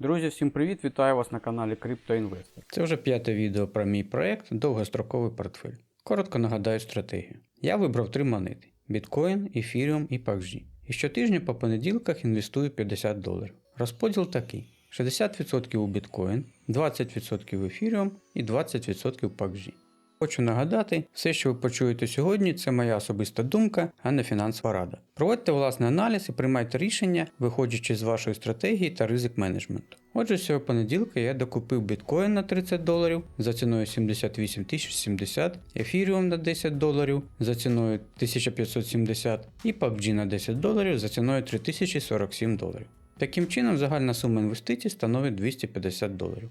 Друзі, всім привіт! Вітаю вас на каналі CryptoInvestor. Це вже п'яте відео про мій проект Довгостроковий портфель. Коротко нагадаю стратегію. Я вибрав три монети: біткоін, ефіріум і PUBG. І щотижня по понеділках інвестую 50 доларів. Розподіл такий: 60% у біткоін, 20% в ефіріум і 20% в PUBG. Хочу нагадати, все, що ви почуєте сьогодні, це моя особиста думка, а не фінансова рада. Проводьте власний аналіз і приймайте рішення, виходячи з вашої стратегії та ризик менеджменту. Отже, цього понеділка я докупив біткоін на 30 доларів за ціною 78 070, ефіріум на 10 доларів за ціною 1570 і PUBG на 10 доларів за ціною 3047 доларів. Таким чином, загальна сума інвестицій становить 250 доларів.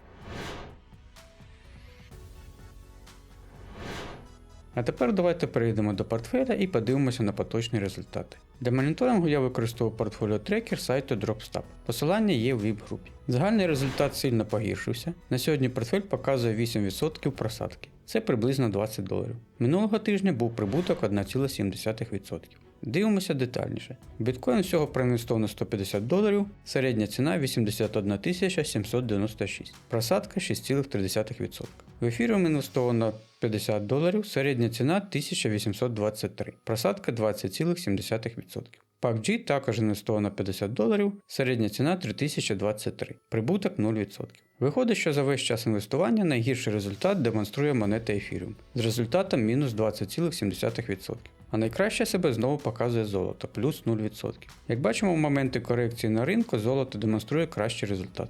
А тепер давайте перейдемо до портфеля і подивимося на поточні результати. Для моніторингу я використовував портфоліо трекер сайту DropStab. Посилання є в VIP-групі. Загальний результат сильно погіршився. На сьогодні портфель показує 8% просадки. Це приблизно 20 доларів. Минулого тижня був прибуток 1,7%. Дивимося детальніше. Біткоін всього проінвестовано 150 доларів, середня ціна 81 796, просадка 6,3%. В ефіріум інвестовано 50 доларів, середня ціна 1823, просадка 20,7%. PUBG також інвестовано 50 доларів, середня ціна 3023, прибуток 0%. Виходить, що за весь час інвестування найгірший результат демонструє монета Ethereum з результатом мінус 20,7%. А найкраще себе знову показує золото плюс 0%. Як бачимо, в моменти корекції на ринку золото демонструє кращий результат.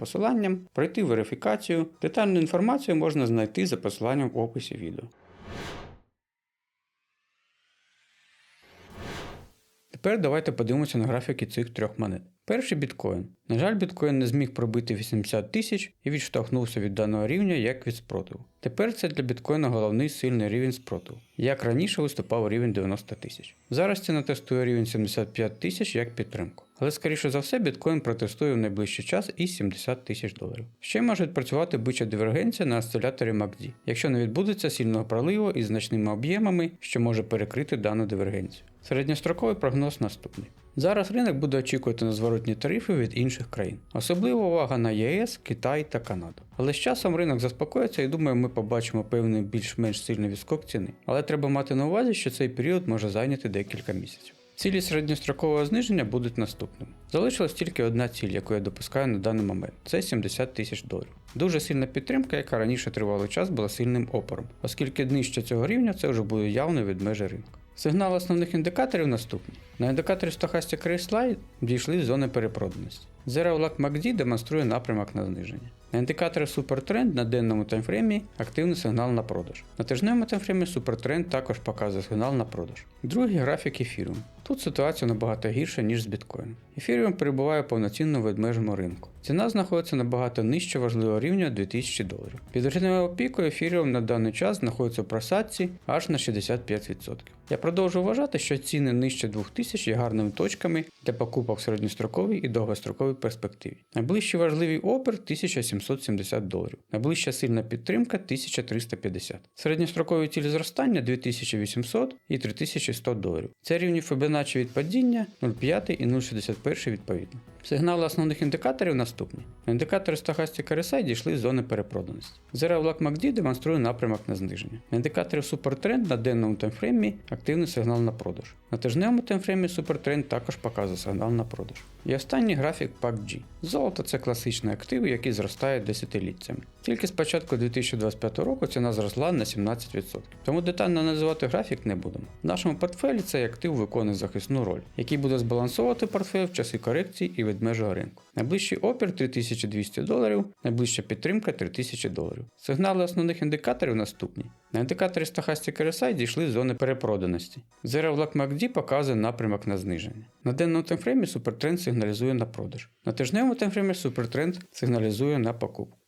посиланням, пройти верифікацію. Детальну інформацію можна знайти за посиланням в описі відео. Тепер давайте подивимося на графіки цих трьох монет. Перший біткоін. На жаль, біткоін не зміг пробити 80 тисяч і відштовхнувся від даного рівня як від спротиву. Тепер це для біткоїна головний сильний рівень спротиву. Як раніше виступав рівень 90 тисяч. Зараз ціна тестує рівень 75 тисяч як підтримку. Але скоріше за все біткоін протестує в найближчий час і 70 тисяч доларів. Ще може відпрацювати бича дивергенція на осциляторі MACD, якщо не відбудеться сильного проливу із значними об'ємами, що може перекрити дану дивергенцію. Середньостроковий прогноз наступний. Зараз ринок буде очікувати на зворотні тарифи від інших країн, особливо увага на ЄС, Китай та Канаду. Але з часом ринок заспокоїться і думаю, ми побачимо певний більш-менш сильний відскок ціни. Але треба мати на увазі, що цей період може зайняти декілька місяців. Цілі середньострокового зниження будуть наступними. Залишилась тільки одна ціль, яку я допускаю на даний момент це 70 тисяч доларів. Дуже сильна підтримка, яка раніше тривалий час була сильним опором, оскільки нижче цього рівня це вже буде явно від межі ринку. Сигнал основних індикаторів наступні. На індикаторі Stochastic Ray дійшли з зони перепроданості. Zero Luck MACD демонструє напрямок на зниження. На індикаторі Supertrend на денному таймфреймі активний сигнал на продаж. На тижневому таймфреймі Supertrend також показує сигнал на продаж. Другий графік ефіріум. Тут ситуація набагато гірша, ніж з біткоїном. Ефіріум перебуває повноцінно в ведмежому ринку. Ціна знаходиться набагато нижче важливого рівня 2000 доларів. Під рівневого піку ефіріум на даний час знаходиться в просадці аж на 65%. Я продовжую вважати, що ціни нижче 2000 є гарними точками для покупок в середньостроковій і довгостроковій перспективі. Найближчий важливий опір 1770 доларів, найближча сильна підтримка 1350. Середньострокові цілі зростання 2800 і 3100 доларів. Це рівні Fibonacci від падіння 0,5 і 0,61 відповідно. Сигнали основних індикаторів наступні. Індикатори Stochastic RSI дійшли з зони перепроданості. Zero Black MACD демонструє напрямок на зниження. На індикаторі Supertrend на денному таймфреймі активний сигнал на продаж. На тижневому таймфреймі Супертренд також показує сигнал на продаж. І останній графік PAC-G. Золото це класичний актив, який зростає десятиліттями. Тільки з початку 2025 року ціна зросла на 17%. Тому детально називати графік не будемо. В нашому портфелі цей актив виконує захисну роль, який буде збалансовувати портфель в часи корекції і ведмежого ринку. Найближчий опір 3200 доларів, найближча підтримка 3000 доларів. Сигнали основних індикаторів наступні. На індикаторі Stochastic RSI дійшли з зони перепроданості. Zero Black MACD показує напрямок на зниження. На денному таймфреймі супертренд сигналізує на продаж. На тижневому таймфреймі супертренд сигналізує на покупку.